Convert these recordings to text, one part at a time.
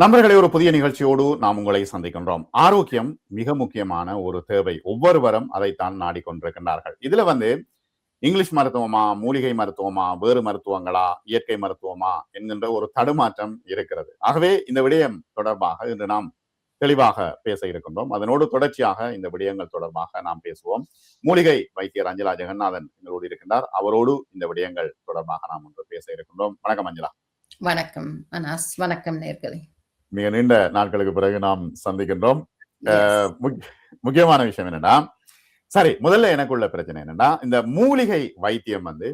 நண்பர்களே ஒரு புதிய நிகழ்ச்சியோடு நாம் உங்களை சந்திக்கின்றோம். ஆரோக்கியம் மிக முக்கியமான ஒரு தேவை. ஒவ்வொருவரும் அதைத்தான் நாடிக்கொண்டிருக்கின்றார்கள் இதுல வந்து இங்கிலீஷ் மருத்துவமா மூலிகை மருத்துவமா வேறு மருத்துவங்களா இயற்கை மருத்துவமா என்கின்ற ஒரு தடுமாற்றம் இருக்கிறது. ஆகவே இந்த விடயம் தொடர்பாக இன்று நாம் தெளிவாக பேச இருக்கின்றோம். அதனோடு தொடர்ச்சியாக இந்த விடயங்கள் தொடர்பாக நாம் பேசுவோம். மூலிகை வைத்தியர் அஞ்சலா ஜெகநாதன் எங்களோடு இருக்கின்றார். அவரோடு இந்த விடயங்கள் தொடர்பாக நாம் ஒன்று பேச இருக்கின்றோம். வணக்கம் அஞ்சலா. வணக்கம் அனாஸ். வணக்கம் நேர்களே. மிக நீண்ட நாட்களுக்கு பிறகு நாம் சந்திக்கின்றோம். முக்கியமான விஷயம் என்னன்னா சரி முதல்ல எனக்குள்ள பிரச்சனை என்னன்னா இந்த மூலிகை வைத்தியம் வந்து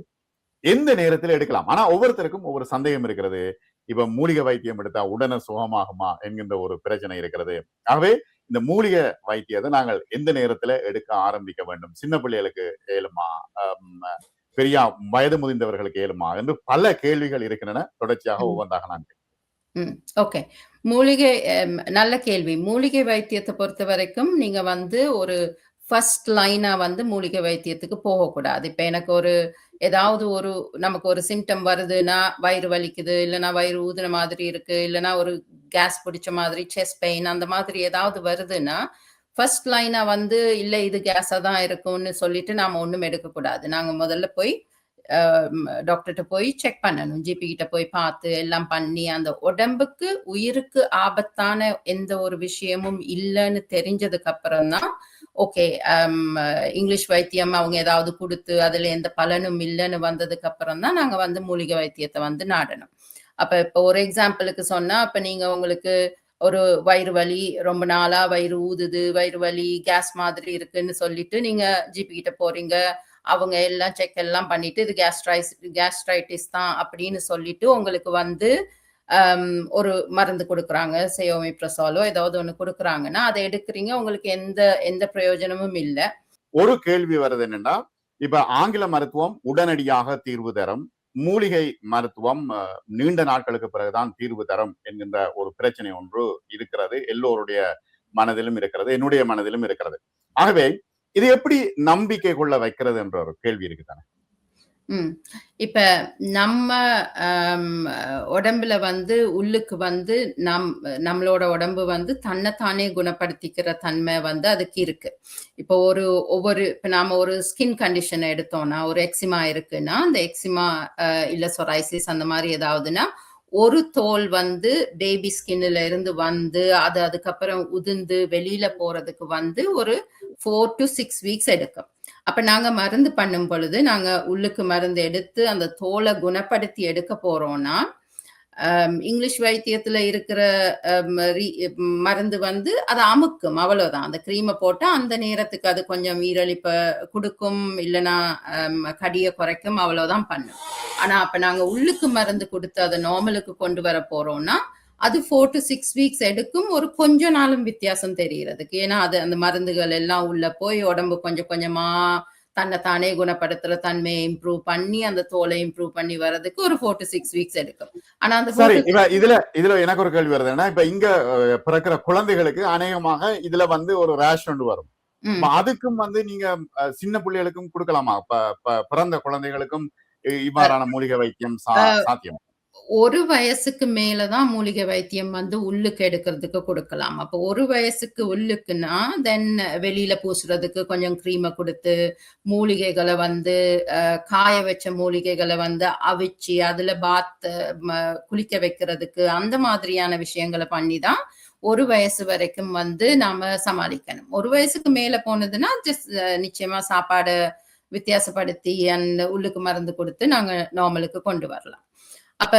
எந்த நேரத்தில் எடுக்கலாம்? ஆனா ஒவ்வொருத்தருக்கும் ஒவ்வொரு சந்தேகம் இருக்கிறது. இப்ப மூலிகை வைத்தியம் எடுத்தா உடனே சுகமாகுமா என்கின்ற ஒரு பிரச்சனை இருக்கிறது. ஆகவே இந்த மூலிகை வைத்தியத்தை நாங்கள் எந்த நேரத்துல எடுக்க ஆரம்பிக்க வேண்டும்? சின்ன பிள்ளைகளுக்கு ஏழுமா பெரிய வயது முதிர்ந்தவர்களுக்கு ஏழுமா என்று பல கேள்விகள் இருக்கின்றன. தொடர்ச்சியாக. ஒவ்வொன்றாக நான் ம் ஓகே. மூலிகை அம், நல்ல கேள்வி. மூலிகை வைத்தியத்தை பொறுத்த வரைக்கும் நீங்க வந்து ஒரு ஃபர்ஸ்ட் லைனா வந்து மூலிகை வைத்தியத்துக்கு போகக்கூடாது. இப்ப எனக்கு ஒரு ஏதாவது ஒரு நமக்கு ஒரு சிம்டம் வருதுன்னா வயிறு வலிக்குது இல்லைன்னா வயிறு ஊதுன மாதிரி இருக்கு இல்லைன்னா ஒரு கேஸ் பிடிச்ச மாதிரி செஸ்ட் பெயின் அந்த மாதிரி ஏதாவது வருதுன்னா ஃபர்ஸ்ட் லைனா வந்து இல்லை இது கேஸா தான் இருக்கும்னு சொல்லிட்டு நாம ஒண்ணும் எடுக்கக்கூடாது. நாங்க முதல்ல போய் டாக்டர்கிட்ட போய் செக் பண்ணணும். ஜிபி கிட்ட போய் பார்த்து எல்லாம் பண்ணி அந்த உடம்புக்கு உயிருக்கு ஆபத்தான எந்த ஒரு விஷயமும் இல்லைன்னு தெரிஞ்சதுக்கு அப்புறம் தான் ஓகே இங்கிலீஷ் வைத்தியம் அவங்க ஏதாவது கொடுத்து அதுல எந்த பலனும் இல்லைன்னு வந்ததுக்கு அப்புறம் தான் நாங்க வந்து மூலிகை வைத்தியத்தை வந்து நாடணும். அப்ப இப்போ ஒரு எக்ஸாம்பிளுக்கு சொன்னா அப்ப நீங்க உங்களுக்கு ஒரு வயிறு வலி ரொம்ப நாளா வயிறு ஊதுது வயிறு வலி கேஸ் மாதிரி இருக்குன்னு சொல்லிட்டு நீங்க ஜிபி கிட்ட போறீங்க அவங்க எல்லாம் செக் எல்லாம் பண்ணிட்டு இது கேஸ்ட்ரைஸ் கேஸ்ட்ரைட்டிஸ் தான் அப்படின்னு சொல்லிட்டு உங்களுக்கு வந்து ஒரு மருந்து கொடுக்குறாங்க. செயோமிப்ரசாலோ ஏதாவது ஒன்று கொடுக்குறாங்கன்னா அதை எடுக்கிறீங்க. உங்களுக்கு எந்த எந்த பிரயோஜனமும் இல்லை. ஒரு கேள்வி வருது என்னன்னா இப்ப ஆங்கில மருத்துவம் உடனடியாக தீர்வு தரும். மூலிகை மருத்துவம் நீண்ட நாட்களுக்கு பிறகுதான் தீர்வு தரும் என்கின்ற ஒரு பிரச்சனை ஒன்று இருக்கிறது. எல்லோருடைய மனதிலும் இருக்கிறது. என்னுடைய மனதிலும் இருக்கிறது. ஆகவே இது எப்படி நம்பிக்கை கொள்ள வைக்கிறது என்ற ஒரு கேள்வி இருக்குதானே? ம். இப்ப நம்ம உடம்புல வந்து உள்ளுக்கு வந்து நம் நம்மளோட உடம்பு வந்து தன்னைத்தானே குணப்படுத்திக்கிற தன்மை வந்து அதுக்கு இருக்கு. இப்போ ஒரு ஒவ்வொரு இப்போ நாம ஒரு ஸ்கின் கண்டிஷனை எடுத்தோம்னா ஒரு எக்ஸிமா இருக்குன்னா அந்த எக்ஸிமா இல்ல சொரைசிஸ் அந்த மாதிரி ஏதாவதுன்னா ஒரு தோல் வந்து பேபி ஸ்கின்ல இருந்து வந்து அது அதுக்கப்புறம் உதிர்ந்து வெளியில போறதுக்கு வந்து ஒரு ஃபோர் டு சிக்ஸ் வீக்ஸ் எடுக்கும். அப்ப நாங்க மருந்து பண்ணும் பொழுது நாங்க உள்ளுக்கு மருந்து எடுத்து அந்த தோலை குணப்படுத்தி எடுக்க போறோம்னா இங்கிலீஷ் வைத்தியத்துல இருக்கிற மருந்து வந்து அதை அமுக்கும் அவ்வளவுதான். அந்த க்ரீமை போட்டா அந்த நேரத்துக்கு அது கொஞ்சம் ஈரலிப்ப கொடுக்கும் இல்லைன்னா கடியை குறைக்கும் அவ்வளவுதான் பண்ணும். ஆனா அப்ப நாங்க உள்ளுக்கு மருந்து கொடுத்து அதை நார்மலுக்கு கொண்டு வர போறோம்னா அது ஃபோர் டு சிக்ஸ் வீக்ஸ் எடுக்கும் ஒரு கொஞ்ச நாளும் வித்தியாசம் தெரிகிறதுக்கு. ஏன்னா அது அந்த மருந்துகள் எல்லாம் உள்ள போய் உடம்பு கொஞ்சம் கொஞ்சமா தன்னை தானே குணப்படுத்துற தன்மையை இம்ப்ரூவ் பண்ணி அந்த தோலை இம்ப்ரூவ் பண்ணி வர்றதுக்கு ஒரு ஃபோர் டு சிக்ஸ் வீக்ஸ் எடுக்கும். ஆனா அந்த சரி இதுல இதுல எனக்கு ஒரு கேள்வி வருது. ஏன்னா இப்ப இங்க பிறக்கிற குழந்தைகளுக்கு அநேகமாக இதுல வந்து ஒரு ரேஷ் ஒன்று வரும். அதுக்கும் வந்து நீங்க சின்ன பிள்ளைகளுக்கும் கொடுக்கலாமா? பிறந்த குழந்தைகளுக்கும் இவ்வாறான மூலிகை வைத்தியம் சாத்தியம்? ஒரு வயசுக்கு மேலதான் மூலிகை வைத்தியம் வந்து உள்ளுக்கு எடுக்கிறதுக்கு கொடுக்கலாம். அப்போ ஒரு வயசுக்கு உள்ளுக்குன்னா தென் வெளியில பூசுறதுக்கு கொஞ்சம் க்ரீமை கொடுத்து மூலிகைகளை வந்து காய வச்ச மூலிகைகளை வந்து அவிச்சு அதுல பாத் குளிக்க வைக்கிறதுக்கு அந்த மாதிரியான விஷயங்களை பண்ணி தான் ஒரு வயசு வரைக்கும் வந்து நாம சமாளிக்கணும். ஒரு வயசுக்கு மேல போனதுன்னா ஜஸ்ட் நிச்சயமா சாப்பாடு வித்தியாசப்படுத்தி அந்த உள்ளுக்கு மருந்து கொடுத்து நாங்க நார்மலுக்கு கொண்டு வரலாம். அப்ப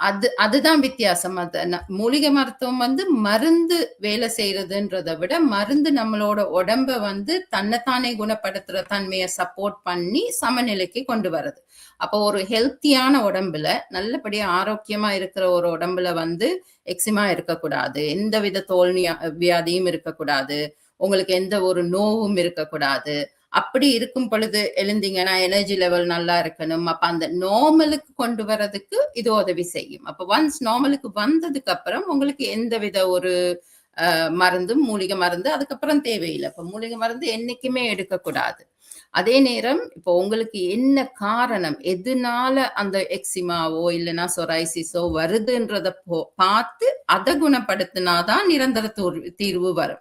அது அதுதான் வித்தியாசம். அது மூலிகை மருத்துவம் வந்து மருந்து வேலை செய்யறதுன்றதை விட மருந்து நம்மளோட உடம்ப வந்து தன்னைத்தானே குணப்படுத்துற தன்மையை சப்போர்ட் பண்ணி சமநிலைக்கு கொண்டு வருது அப்போ ஒரு ஹெல்த்தியான உடம்புல நல்லபடியா ஆரோக்கியமா இருக்கிற ஒரு உடம்புல வந்து எக்ஸிமா இருக்கக்கூடாது எந்த வித தோல்நியா வியாதியும் இருக்கக்கூடாது உங்களுக்கு எந்த ஒரு நோவும் இருக்கக்கூடாது அப்படி இருக்கும் பொழுது எழுந்தீங்கன்னா எனர்ஜி லெவல் நல்லா இருக்கணும். அப்ப அந்த நார்மலுக்கு கொண்டு வர்றதுக்கு இது உதவி செய்யும். அப்ப ஒன்ஸ் நார்மலுக்கு வந்ததுக்கு அப்புறம் உங்களுக்கு எந்த வித ஒரு மருந்து மருந்தும் மூலிகை மருந்து அதுக்கப்புறம் தேவையில்லை. இப்ப மூலிகை மருந்து என்னைக்குமே எடுக்கக்கூடாது. அதே நேரம் இப்போ உங்களுக்கு என்ன காரணம் எதனால அந்த எக்ஸிமாவோ இல்லைன்னா சொரைசிஸோ வருதுன்றத போ- பார்த்து அதை குணப்படுத்தினாதான் நிரந்தர தீர்வு வரும்.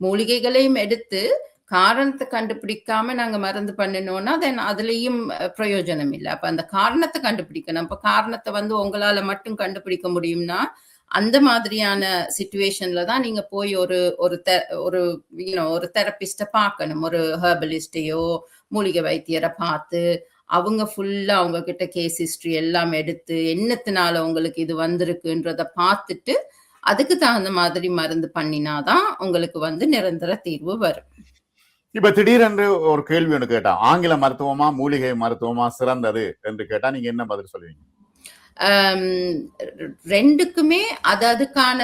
மூலிகைகளையும் எடுத்து காரணத்தை கண்டுபிடிக்காம நாங்க மருந்து பண்ணினோம்னா தென் அதுலயும் பிரயோஜனம் இல்லை. அப்ப அந்த காரணத்தை கண்டுபிடிக்கணும். அப்ப காரணத்தை வந்து உங்களால மட்டும் கண்டுபிடிக்க முடியும்னா அந்த மாதிரியான சுச்சுவேஷன்ல தான் நீங்க போய் ஒரு ஒரு தெ- ஒரு you ஒரு தெரபிஸ்ட பார்க்கணும். ஒரு ஹெர்பலிஸ்டையோ மூலிகை வைத்தியரை பார்த்து அவங்க ஃபுல்லா அவங்க கிட்ட கேஸ் ஹிஸ்டரி எல்லாம் எடுத்து என்னத்தினால உங்களுக்கு இது வந்திருக்குன்றத பார்த்துட்டு அதுக்கு தகுந்த மாதிரி மருந்து பண்ணினாதான் உங்களுக்கு வந்து நிரந்தர தீர்வு வரும். இப்ப திடீரென்று ஒரு கேள்வி ஒன்று கேட்டா ஆங்கில மருத்துவமா மூலிகை மருத்துவமா சிறந்தது என்று கேட்டா நீங்க என்ன பதில் சொல்லுவீங்க? ரெண்டுக்குமே அது அதுக்கான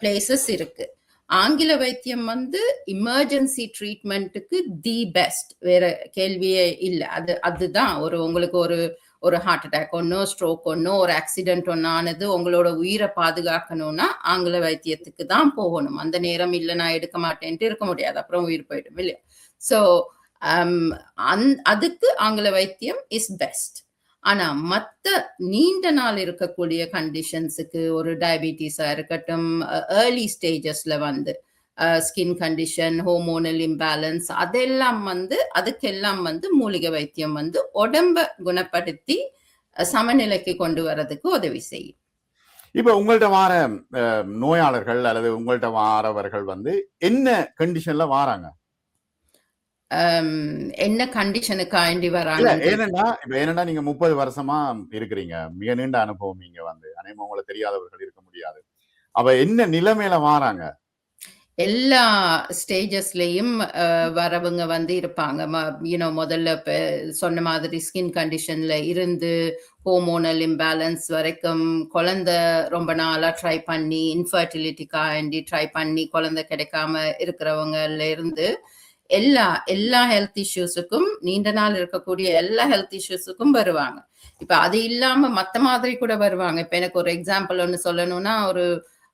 பிளேசஸ் இருக்கு. ஆங்கில வைத்தியம் வந்து இமர்ஜென்சி ட்ரீட்மெண்ட்டுக்கு தி பெஸ்ட் வேற கேள்வியே இல்லை. அது அதுதான் ஒரு உங்களுக்கு ஒரு ஒரு ஹார்ட் அட்டாக் ஒன்னோ ஸ்ட்ரோக் ஒன்னோ ஒரு ஆக்சிடென்ட் ஒன்று ஆனது உங்களோட உயிரை பாதுகாக்கணும்னா ஆங்கில வைத்தியத்துக்கு தான் போகணும். அந்த நேரம் இல்லை நான் எடுக்க மாட்டேன்ட்டு இருக்க முடியாது. அப்புறம் உயிர் போயிடும் இல்லையா? ஸோ um, அந் அதுக்கு ஆங்கில வைத்தியம் இஸ் பெஸ்ட் ஆனா மற்ற நீண்ட நாள் இருக்கக்கூடிய கண்டிஷன்ஸுக்கு ஒரு டயபிட்டிஸா இருக்கட்டும் ஏர்லி ஸ்டேஜஸ்ல வந்து ஸ்கின் கண்டிஷன் ஹோமோனல் இம்பேலன்ஸ் அதெல்லாம் வந்து அதுக்கெல்லாம் வந்து மூலிகை வைத்தியம் வந்து உடம்ப குணப்படுத்தி சமநிலைக்கு கொண்டு வரதுக்கு உதவி செய்யும். இப்ப உங்கள்ட்ட வார நோயாளர்கள் அல்லது உங்கள்ட்ட வாரவர்கள் வந்து என்ன கண்டிஷன்ல வாராங்க? என்ன கண்டிஷனுக்கு ஆண்டி இல்ல வராங்க ஏனென்றா இப்ப ஏனென்றா நீங்க முப்பது வருஷமா இருக்கிறீங்க. மிக நீண்ட அனுபவம் இங்க வந்து. அநேகமா உங்களை தெரியாதவர்கள் இருக்க முடியாது. அவ என்ன நிலைமையில வாராங்க? எல்லா ஸ்டேஜஸ்லயும் வரவங்க வந்து இருப்பாங்க. யூனோ முதல்ல இப்போ சொன்ன மாதிரி ஸ்கின் கண்டிஷன்ல இருந்து ஹோமோனல் இம்பேலன்ஸ் வரைக்கும் குழந்தை ரொம்ப நாளா ட்ரை பண்ணி இன்ஃபர்டிலிட்டிக்காண்டி ட்ரை பண்ணி குழந்தை கிடைக்காம இருக்கிறவங்கல இருந்து எல்லா எல்லா ஹெல்த் இஷ்யூஸுக்கும் நீண்ட நாள் இருக்கக்கூடிய எல்லா ஹெல்த் இஷ்யூஸுக்கும் வருவாங்க. இப்ப அது இல்லாம மத்த மாதிரி கூட வருவாங்க. இப்ப எனக்கு ஒரு எக்ஸாம்பிள் ஒன்று சொல்லணும்னா ஒரு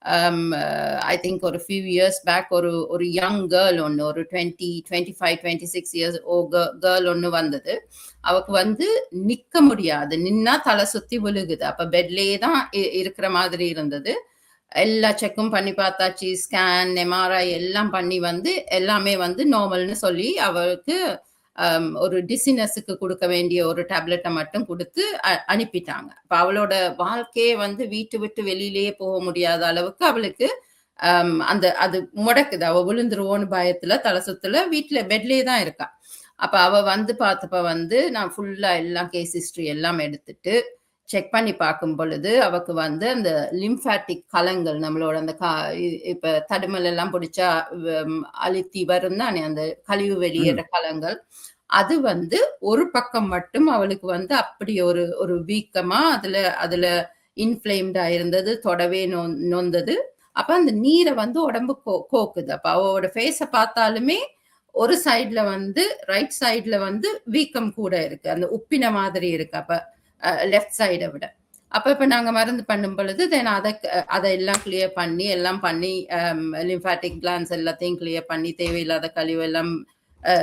Um, uh, ஐ திங்க் ஒரு ஃபியூ இயர்ஸ் பேக் ஒரு ஒரு யங் கேர்ள் ஒன்று ஒரு twenty twenty five twenty six years ஓ கேர்ள் ஒன்று வந்தது. அவக்கு வந்து நிக்க முடியாது. நின்னா தலை சுத்தி விழுகுது. அப்ப பெட்லயே தான் இ- இருக்கிற மாதிரி இருந்தது. எல்லா செக்கும் பண்ணி பார்த்தாச்சு. ஸ்கேன் எம்ஆர்ஐ எல்லாம் பண்ணி வந்து எல்லாமே வந்து நார்மல்னு சொல்லி அவளுக்கு ஒரு டிசினஸுக்கு கொடுக்க வேண்டிய ஒரு டேப்லெட்டை மட்டும் கொடுத்து அ- அனுப்பிட்டாங்க. இப்போ அவளோட வாழ்க்கையே வந்து வீட்டு விட்டு வெளியிலேயே போக முடியாத அளவுக்கு அவளுக்கு அந்த அது முடக்குது. அவள் விழுந்துருவோன்னு பயத்துல தலை சுத்துல வீட்டுல பெட்லயே தான் இருக்கா. அப்ப அவ வந்து பார்த்தப்ப வந்து நான் ஃபுல்லா எல்லாம் கேஸ் ஹிஸ்டரி எல்லாம் எடுத்துட்டு செக் பண்ணி பார்க்கும் பொழுது அவக்கு வந்து அந்த லிம்ஃபாட்டிக் கலங்கள் நம்மளோட அந்த கா இப்ப தடுமல் எல்லாம் பிடிச்சா அழுத்தி வரும் தானே அந்த கழிவு வெளியேற கலங்கள். அது வந்து ஒரு பக்கம் மட்டும் அவளுக்கு வந்து அப்படி ஒரு ஒரு வீக்கமா அதுல அதுல இன்ஃபிளேம்டா இருந்தது தொடவே நொ நொந்தது. அப்ப அந்த நீரை வந்து உடம்பு கோ கோக்குது. அப்ப அவளோட ஃபேஸை பார்த்தாலுமே ஒரு சைடுல வந்து ரைட் சைடுல வந்து வீக்கம் கூட இருக்கு. அந்த உப்பின மாதிரி இருக்கு. அப்ப லெஃப்ட் சைடை விட. அப்ப இப்ப நாங்க மருந்து பண்ணும் பொழுது தென் அதை அதை எல்லாம் கிளியர் பண்ணி எல்லாம் பண்ணி லிம்ஃபாட்டிக் கிளான்ஸ் எல்லாத்தையும் கிளியர் பண்ணி தேவையில்லாத கழிவு எல்லாம்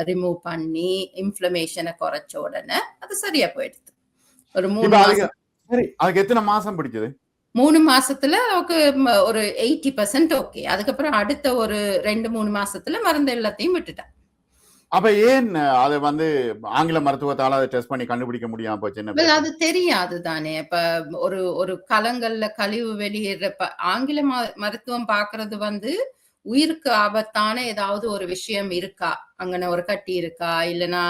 ரிமூவ் பண்ணி இன்ஃப்ளமேஷனை குறைச்ச உடனே அது சரியா போயிடுது. ஒரு மூணு மாசம். எத்தனை மாசம் பிடிச்சது மூணு மாசத்துல அவக்கு ஒரு எயிட்டி பர்சன்ட் ஓகே அதுக்கப்புறம் அடுத்த ஒரு ரெண்டு மூணு மாசத்துல மருந்து எல்லாத்தையும் விட்டுட்டேன். அப்ப ஏன் அதை வந்து ஆங்கில மருத்துவத்தால அதை டெஸ்ட் பண்ணி கண்டுபிடிக்க முடியாம போச்சு? அது தெரியாது தானே. இப்ப ஒரு ஒரு கலங்கள்ல கழிவு வெளியேற ப- ஆங்கில மருத்துவம் பாக்குறது வந்து உயிருக்கு ஆபத்தான ஏதாவது ஒரு விஷயம் இருக்கா? அங்கன ஒரு கட்டி இருக்கா? இல்லைன்னா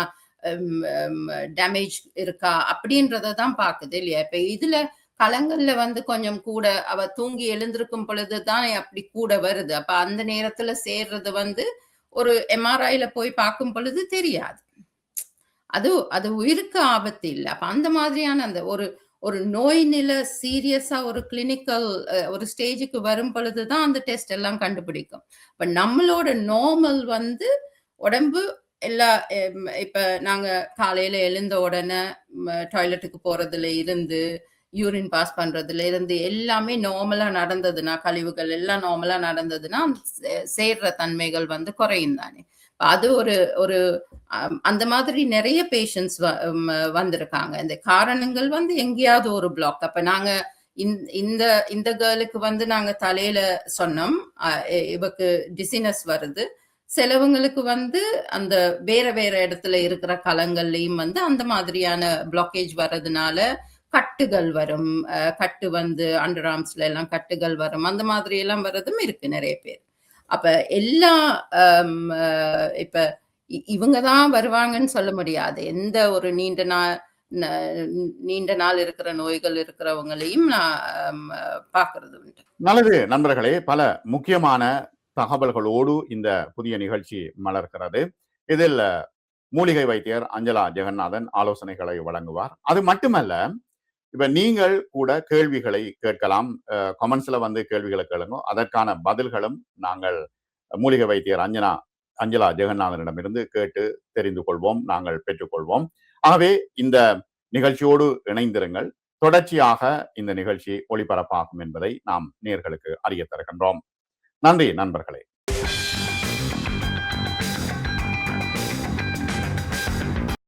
டேமேஜ் இருக்கா? அப்படின்றத தான் பாக்குது இல்லையா? இப்ப இதுல கலங்கள்ல வந்து கொஞ்சம் கூட அவ தூங்கி எழுந்திருக்கும் பொழுது தான் அப்படி கூட வருது. அப்ப அந்த நேரத்துல சேர்றது வந்து ஒரு எம்ஆர்ஐல போய் பார்க்கும் பொழுது தெரியாது. அது அது உயிருக்கு ஆபத்து இல்லை. அப்ப அந்த மாதிரியான அந்த ஒரு ஒரு நோய் நிலை சீரியஸா ஒரு கிளினிக்கல் ஒரு ஸ்டேஜுக்கு வரும் பொழுதுதான் அந்த டெஸ்ட் எல்லாம் கண்டுபிடிக்கும். இப்ப நம்மளோட நார்மல் வந்து உடம்பு எல்லா இப்ப நாங்க காலையில எழுந்த உடனே டாய்லெட்டுக்கு போறதுல இருந்து யூரின் பாஸ் பண்றதுல இருந்து எல்லாமே நார்மலா நடந்ததுன்னா கழிவுகள் எல்லாம் நார்மலா நடந்ததுன்னா சேர்ற தன்மைகள் வந்து குறையும் தானே. அது ஒரு ஒரு அந்த மாதிரி நிறைய பேஷண்ட்ஸ் வந்திருக்காங்க. இந்த காரணங்கள் வந்து எங்கேயாவது ஒரு பிளாக் அப்ப நாங்க இந்த- இந்த கேர்ளுக்கு வந்து நாங்க தலையில சொன்னோம். அஹ், இவக்கு டிசினஸ் வருது. சிலவங்களுக்கு வந்து அந்த வேற வேற இடத்துல இருக்கிற களங்கள்லயும் வந்து அந்த மாதிரியான பிளாக்கேஜ் வர்றதுனால கட்டுகள் வரும். கட்டு வந்து அண்டர் ஆர்ம்ஸ்ல எல்லாம் கட்டுகள் வரும். அந்த மாதிரி எல்லாம் வர்றதும் இருக்கு நிறைய பேர். அப்ப எல்லா இப்ப இ- இவங்க தான் வருவாங்கன்னு சொல்ல முடியாது. எந்த ஒரு நீண்ட நாள் நீண்ட நாள் இருக்கிற நோய்கள் இருக்கிறவங்களையும் நான் பார்க்கறது உண்டு. நல்லது. நண்பர்களே பல முக்கியமான தகவல்களோடு இந்த புதிய நிகழ்ச்சி மலர்கிறது. இதில் மூலிகை வைத்தியர் அஞ்சலா ஜெகநாதன் ஆலோசனைகளை வழங்குவார். அது மட்டுமல்ல இப்ப நீங்கள் கூட கேள்விகளை கேட்கலாம். கமெண்ட்ஸ்ல வந்து கேள்விகளை கேளுங்க. அதற்கான பதில்களும் நாங்கள் மூலிகை வைத்தியர் அஞ்சனா அஞ்சலா ஜெகநாதனிடமிருந்து கேட்டு தெரிந்து கொள்வோம். நாங்கள் பெற்றுக்கொள்வோம். ஆகவே இந்த நிகழ்ச்சியோடு இணைந்திருங்கள். தொடர்ச்சியாக இந்த நிகழ்ச்சி ஒளிபரப்பாகும் என்பதை நாம் நேர்களுக்கு அறிய தருகின்றோம் நன்றி நண்பர்களே.